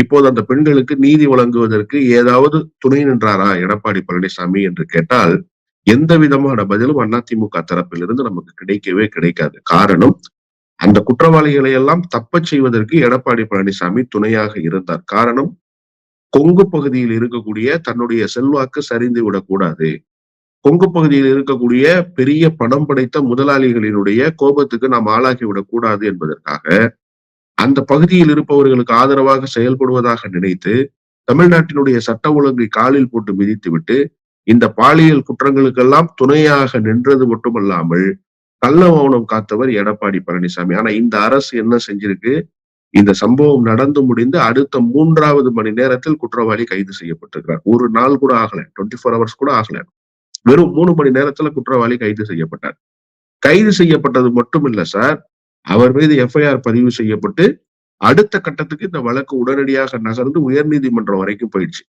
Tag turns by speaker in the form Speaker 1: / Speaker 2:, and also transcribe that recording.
Speaker 1: இப்போது அந்த பெண்களுக்கு நீதி வழங்குவதற்கு ஏதாவது துணை நின்றாரா? எடப்பாடி பழனிசாமி என்று கேட்டால் எந்த விதமான பதிலும் அதிமுக தரப்பிலிருந்து நமக்கு கிடைக்கவே கிடைக்காது. காரணம் அந்த குற்றவாளிகளை எல்லாம் தப்பச் செய்வதற்கு எடப்பாடி பழனிசாமி துணையாக இருந்தார். காரணம் கொங்கு பகுதியில் இருக்கக்கூடிய தன்னுடைய செல்வாக்கு சரிந்து விடக்கூடாது. கொங்கு பகுதியில் இருக்கக்கூடிய பெரிய பணம் படைத்த முதலாளிகளினுடைய கோபத்துக்கு நாம் ஆளாகி விடக்கூடாது என்பதற்காக அந்த பகுதியில் இருப்பவர்களுக்கு ஆதரவாக செயல்படுவதாக நினைத்து தமிழ்நாட்டினுடைய சட்ட ஒழுங்கை காலில் போட்டு மிதித்துவிட்டு இந்த பாலியல் குற்றங்களுக்கெல்லாம் துணையாக நின்றது மட்டுமல்லாமல் கள்ள மௌனம் காத்தவர் எடப்பாடி பழனிசாமி. ஆனா இந்த அரசு என்ன செஞ்சிருக்கு? இந்த சம்பவம் நடந்து முடிந்து அடுத்த மூன்றாவது மணி நேரத்தில் குற்றவாளி கைது செய்யப்பட்டிருக்கிறார். ஒரு நாள் கூட ஆகல. டுவெண்ட்டி ஃபோர் ஹவர்ஸ் கூட ஆகல. வெறும் மூணு மணி நேரத்துல குற்றவாளி கைது செய்யப்பட்டார். கைது செய்யப்பட்டது மட்டும் இல்ல சார் அவர் மீது எஃப்ஐஆர் பதிவு செய்யப்பட்டு அடுத்த கட்டத்துக்கு இந்த வழக்கு உடனடியாக நகர்ந்து உயர்நீதிமன்றம் வரைக்கும் போயிடுச்சு.